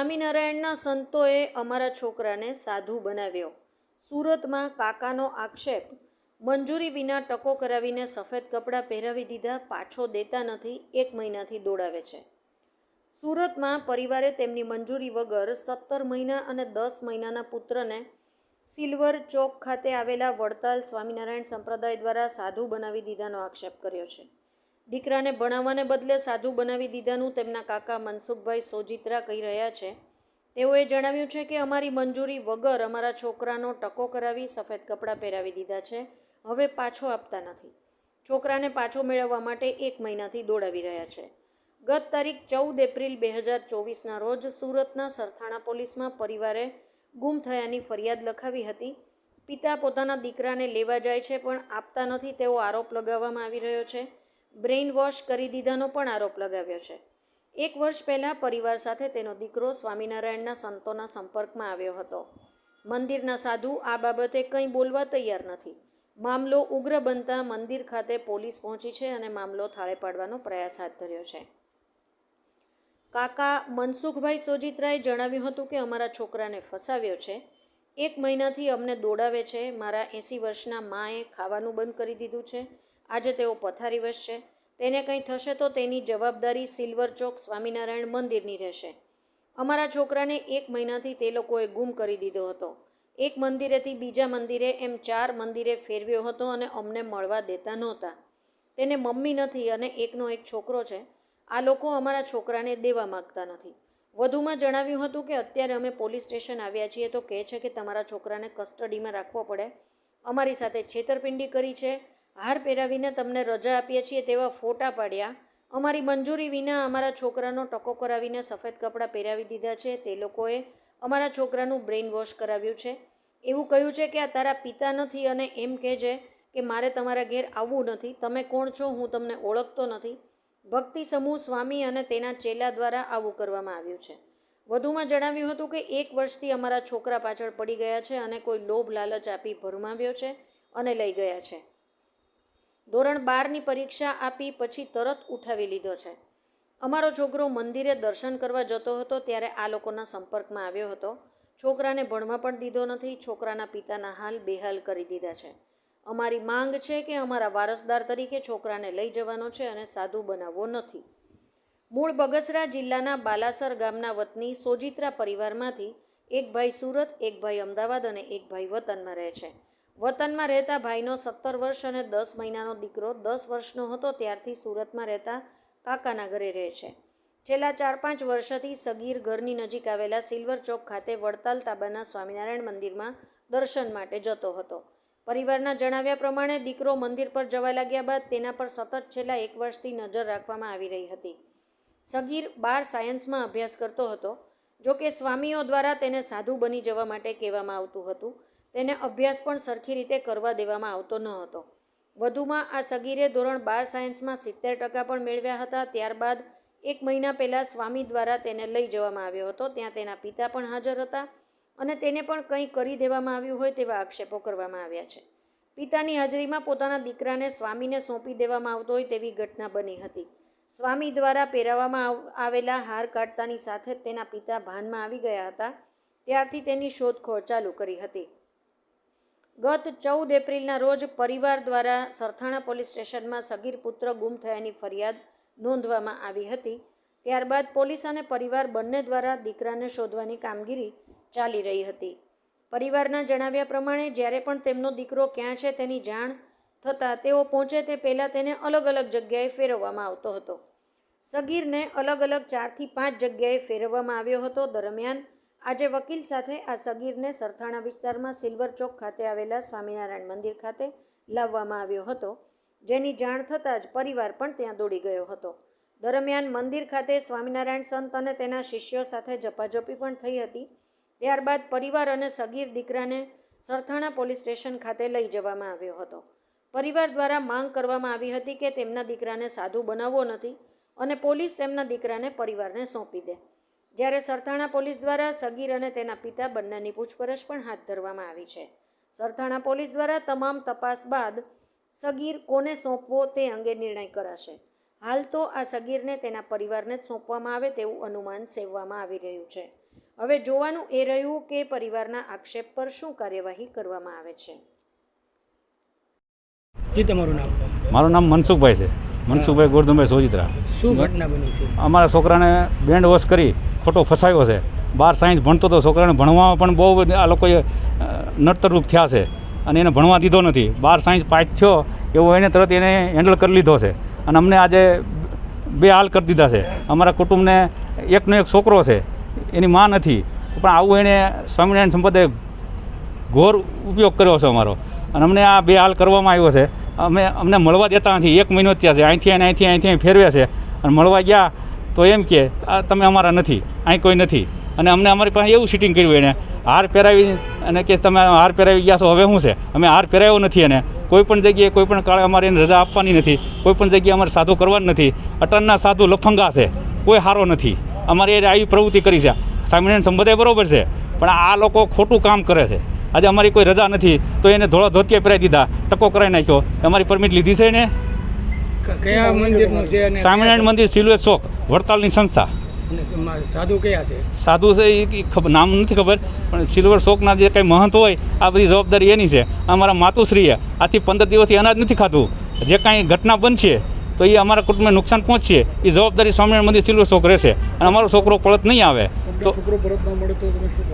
સ્વામિનારાયણના સંતોએ અમારા છોકરાને સાધુ બનાવ્યો. સુરતમાં કાકાનો આક્ષેપ, મંજૂરી વિના ટકો કરાવીને સફેદ કપડાં પહેરાવી દીધા પાછો દેતા નથી, એક મહિનાથી દોડાવે છે. સુરતમાં પરિવારે તેમની મંજૂરી વગર સત્તર મહિના અને દસ મહિનાના પુત્રને સિલ્વર ચોક ખાતે આવેલા વડતાલ સ્વામિનારાયણ સંપ્રદાય દ્વારા સાધુ બનાવી દીધાનો આક્ષેપ કર્યો છે. દીકરાને ભણાવવાને બદલે સાધુ બનાવી દીધાનું તેમના કાકા મનસુખભાઈ સોજિત્રા કહી રહ્યા છે. તેઓએ જણાવ્યું છે કે અમારી મંજૂરી વગર અમારા છોકરાનો ટકો કરાવી સફેદ કપડાં પહેરાવી દીધા છે. હવે પાછો આપતા નથી. છોકરાને પાછો મેળવવા માટે એક મહિનાથી દોડાવી રહ્યા છે. ગત તારીખ ચૌદ એપ્રિલ બે હજાર ચોવીસના રોજ સુરતના સરથાણા પોલીસમાં પરિવારે ગુમ થયાની ફરિયાદ લખાવી હતી. પિતા પોતાના દીકરાને લેવા જાય છે પણ આપતા નથી તેવો આરોપ લગાવવામાં આવી રહ્યો છે. બ્રેઇન વોશ કરી દીધાનો પણ આરોપ લગાવ્યો છે. એક વર્ષ પહેલાં પરિવાર સાથે તેનો દીકરો સ્વામિનારાયણના સંતોના સંપર્કમાં આવ્યો હતો. મંદિરના સાધુ આ બાબતે કંઈ બોલવા તૈયાર નથી. મામલો ઉગ્ર બનતા મંદિર ખાતે પોલીસ પહોંચી છે અને મામલો થાળે પાડવાનો પ્રયાસ હાથ ધર્યો છે. કાકા મનસુખભાઈ સોજિત્રાએ જણાવ્યું હતું કે અમારા છોકરાને ફસાવ્યો છે. એક મહિનાથી અમને દોડાવે છે. મારા એંસી વર્ષના માએ ખાવાનું બંધ કરી દીધું છે. આજે તેઓ પથારીવશ છે તેને કંઈ થશે તો તેની જવાબદારી સિલ્વર ચોક સ્વામિનારાયણ મંદિરની રહેશે. અમારા છોકરાને એક મહિનાથી તે લોકોએ ગુમ કરી દીધો હતો. એક મંદિરેથી બીજા મંદિરે એમ ચાર મંદિરે ફેરવ્યો હતો અને અમને મળવા દેતા નહોતા. તેને મમ્મી નથી અને એકનો એક છોકરો છે. આ લોકો અમારા છોકરાને દેવા માગતા નથી. વધુમાં જણાવ્યું હતું કે અત્યારે અમે પોલીસ સ્ટેશન આવ્યા છીએ તો કહે છે કે તમારા છોકરાને કસ્ટડીમાં રાખવો પડે. અમારી સાથે છેતરપિંડી કરી છે. હાર પહેરાવીને તમને રજા આપીએ છીએ તેવા ફોટા પાડ્યા. અમારી મંજૂરી વિના અમારા છોકરાનો ટકો કરાવીને સફેદ કપડાં પહેરાવી દીધા છે. તે લોકોએ અમારા છોકરાનું બ્રેઇન વોશ કરાવ્યું છે. એવું કહ્યું છે કે આ તારા પિતા નથી અને એમ કહે છે કે મારે તમારા ઘેર આવવું નથી. તમે કોણ છો? હું તમને ઓળખતો નથી. ભક્તિ સમૂહ સ્વામી અને તેના ચેલા દ્વારા આવું કરવામાં આવ્યું છે. વધુમાં જણાવ્યું હતું કે એક વર્ષથી અમારા છોકરા પાછળ પડી ગયા છે અને કોઈ લોભ લાલચ આપી ભરમાવ્યો છે અને લઈ ગયા છે. ધોરણ બારની પરીક્ષા આપી પછી તરત ઉઠાવી લીધો છે. અમારો છોકરો મંદિરે દર્શન કરવા જતો હતો ત્યારે આ લોકોના સંપર્કમાં આવ્યો હતો. છોકરાને ભણવા પણ દીધો નથી, છોકરાના પિતાના હાલ બેહાલ કરી દીધા છે. અમારી માંગ છે કે અમારા વારસદાર તરીકે છોકરાને લઈ જવાનો છે અને સાધુ બનાવવો નથી. મૂળ બગસરા જિલ્લાના બાલાસર ગામના વતની સોજિત્રા પરિવારમાંથી એક ભાઈ સુરત, એક ભાઈ અમદાવાદ અને એક ભાઈ વતનમાં રહે છે. વતનમાં રહેતા ભાઈનો સત્તર વર્ષ અને દસ મહિનાનો દીકરો દસ વર્ષનો હતો, ત્યારથી સુરતમાં રહેતા કાકાના ઘરે રહે છે. છેલ્લા ચાર પાંચ વર્ષથી સગીર ઘરની નજીક આવેલા સિલ્વર ચોક ખાતે વડતાલ તાબાના સ્વામિનારાયણ મંદિરમાં દર્શન માટે જતો હતો. પરિવારના જણાવ્યા પ્રમાણે, દીકરો મંદિર પર જવા લાગ્યા બાદ તેના પર સતત છેલ્લા એક વર્ષથી નજર રાખવામાં આવી રહી હતી. સગીર બાર સાયન્સમાં અભ્યાસ કરતો હતો. જો કે સ્વામીઓ દ્વારા તેને સાધુ બની જવા માટે કહેવામાં આવતું હતું. તેને અભ્યાસ પણ સરખી રીતે કરવા દેવામાં આવતો ન હતો. વધુમાં, આ સગીરે ધોરણ બાર સાયન્સમાં સિત્તેર ટકા પણ મેળવ્યા હતા. ત્યારબાદ, એક મહિના પહેલાં સ્વામી દ્વારા તેને લઈ જવામાં આવ્યો હતો. ત્યાં તેના પિતા પણ હાજર હતા. અને તેને પણ કંઈ કરી દેવામાં આવ્યું હોય તેવા આક્ષેપો કરવામાં આવ્યા છે. પિતાની હાજરીમાં પોતાના દીકરાને સ્વામીને સોંપી દેવામાં આવતો હોય તેવી ઘટના બની હતી. સ્વામી દ્વારા પહેરાવવામાં આવેલા હાર કાઢતાની સાથે તેના પિતા ભાનમાં આવી ગયા હતા. ત્યારથી તેની શોધખોળ ચાલુ કરી હતી. ગત ચૌદ એપ્રિલના રોજ પરિવાર દ્વારા સરથાણા પોલીસ સ્ટેશનમાં સગીર પુત્ર ગુમ થયાની ફરિયાદ નોંધવામાં આવી હતી. ત્યારબાદ પોલીસ અને પરિવાર બંને દ્વારા દીકરાને શોધવાની કામગીરી ચાલી રહી હતી. પરિવારના જણાવ્યા પ્રમાણે, જ્યારે પણ તેમનો દીકરો ક્યાં છે તેની જાણ થતાં તેઓ પહોંચે તે પહેલાં તેને અલગ અલગ જગ્યાએ ફેરવવામાં આવતો હતો. સગીરને અલગ અલગ ચારથી પાંચ જગ્યાએ ફેરવવામાં આવ્યો હતો. દરમિયાન, આજે વકીલ સાથે આ સગીરને સરથાણા વિસ્તારમાં સિલ્વર ચોક ખાતે આવેલા સ્વામિનારાયણ મંદિર ખાતે લાવવામાં આવ્યો હતો. જેની જાણ થતાં જ પરિવાર પણ ત્યાં દોડી ગયો હતો. દરમિયાન, મંદિર ખાતે સ્વામિનારાયણ સંત અને તેના શિષ્યો સાથે ઝપાઝપી પણ થઈ હતી. ત્યારબાદ પરિવાર અને સગીર દીકરાને સરથાણા પોલીસ સ્ટેશન ખાતે લઈ જવામાં આવ્યો હતો. પરિવાર દ્વારા માંગ કરવામાં આવી હતી કે તેમના દીકરાને સાધુ બનાવવો નથી અને પોલીસ તેમના દીકરાને પરિવારને સોંપી દે. જ્યારે સરથાણા પોલીસ દ્વારા સગીર અને તેના પિતા બંનેની પૂછપરછ પણ હાથ ધરવામાં આવી છે. સરથાણા પોલીસ દ્વારા તમામ તપાસ બાદ સગીર કોને સોંપવો તે અંગે નિર્ણય કરાશે. હાલ તો આ સગીરને તેના પરિવારને જ સોંપવામાં આવે તેવું અનુમાન સેવવામાં આવી રહ્યું છે. હવે જોવાનું એ રહ્યું કે પરિવારના આક્ષેપ પર શું કાર્યવાહી કરવામાં આવે છે. જી તમારું નામ? મારું નામ મનસુખભાઈ છે. મનસુખભાઈ ગોરધનભાઈ સોજિત્રા. શું ઘટના બની છે? અમારા છોકરાને બેન્ડ વોશ કરી ખોટો ફસાયો છે. બાર સાયન્સ ભણતો હતો છોકરાને ભણવામાં પણ બહુ આ લોકોએ નડતરરૂપ થયા છે અને એને ભણવા દીધો નથી. બાર સાયન્સ પાસ થયો એવો એને તરત એને હેન્ડલ કરી લીધો છે. અને અમને આજે બે હાલ કરી દીધા છે. અમારા કુટુંબને એકનો એક છોકરો છે. એની માં નથી. પણ આવું એણે સ્વામિનારાયણ સંપદે ઘોર ઉપયોગ કર્યો છે અમારો. અને અમને આ બે હાલ કરવામાં આવ્યો છે. અમે અમને મળવા દેતા નથી. એક મહિનો ત્યાં છે. અહીંથી અને અહીંથી અહીંથી અહીં ફેરવે છે. અને મળવા ગયા તો એમ કે તમે અમારા નથી. અહીં કોઈ નથી. અને અમને અમારી પાસે એવું સિટિંગ કર્યું એણે હાર પહેરાવી અને કે, તમે હાર પહેરાવી ગયા છો. હવે શું છે? અમે હાર પહેરાવ્યો નથી એને. કોઈ પણ જગ્યાએ કોઈ પણ કાળે અમારે એને રજા આપવાની નથી. કોઈ પણ જગ્યાએ અમારે સાધુ કરવાનું નથી. અટનના સાધુ લફંગા છે. કોઈ સારો નથી. અમારે એ આવી પ્રવૃત્તિ કરી છે. સ્વામિનારાયણ સંબંધાય બરોબર છે પણ આ લોકો ખોટું કામ કરે છે. આજે અમારી કોઈ રજા નથી તો એને ધોળા ધોતિયા પહેરાવી દીધા ટકો કરાવી નાખ્યો. અમારી પરમિટ લીધી છે એને? કયા મંદિરનું સ્વામિનારાયણ મંદિર સિલ્વેર ચોક વડતાલની સંસ્થા. સાધુ કયા છે? સાધુ છે એ નામ નથી ખબર પણ સિલ્વર શોકના જે કંઈ મહંત હોય આ બધી જવાબદારી એની છે. અમારા માતુશ્રીએ આથી પંદર દિવસથી અનાજ નથી ખાતું જે કાંઈ ઘટના બનશે તો એ અમારા કુટુંબને નુકસાન પહોંચશે. એ જવાબદારી સ્વામિનારાયણ મંદિર સિલ્વર ચોક રહેશે. અને અમારો છોકરો પરત નહીં આવે. તો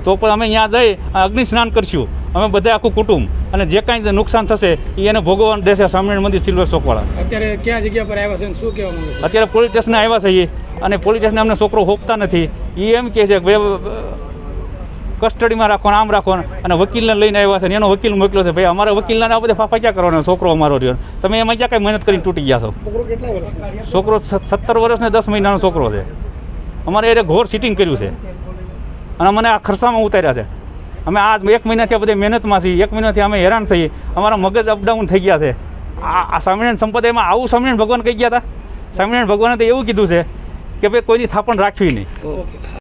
તો પણ અમે ત્યાં જઈ અગ્નિ સ્નાન કરશું. અમે બધા આખું કુટુંબ. અને જે કાંઈ નુકસાન થશે એ એને ભોગવવાનું દેશે સ્વામિનારાયણ મંદિર સિલ્વર ચોકવાળા અત્યારે ક્યાં જગ્યા પર આવ્યા છે શું કહેવાનું અત્યારે પોલીસ સ્ટેશને આવ્યા છે એ અને પોલીસ સ્ટેશને અમને છોકરો હોપતા નથી. એ એમ કહે છે કે ભાઈ કસ્ટડીમાં રાખો આમ રાખો અને વકીલને લઈને આવ્યા છે એનો વકીલ મોકલ્યો છે ભાઈ અમારા વકીલના આ બધા ફાફા ક્યાં કરવાનો? છોકરો અમારો રહ્યો. તમે એમાં ક્યાં કાંઈ મહેનત કરીને તૂટી ગયા છો? છોકરો સત્તર વર્ષ ને દસ મહિનાનો છોકરો છે. અમારે એને ઘોર સિટિંગ કર્યું છે. અને મને આ ખર્ચામાં ઉતાર્યા છે. અમે આ એક મહિનાથી આ બધે મહેનતમાં છીએ. એક મહિનાથી અમે હેરાન થઈએ અમારા મગજ અપડાઉન થઈ ગયા છે. આ સ્વામિનારાયણ સંપ્રદાયમાં આવું સ્વામિનારાયણ ભગવાન કહી ગયા હતા? સ્વામિનારાયણ ભગવાને તો એવું કીધું છે કે ભાઈ કોઈની થાપણ રાખવી નહીં.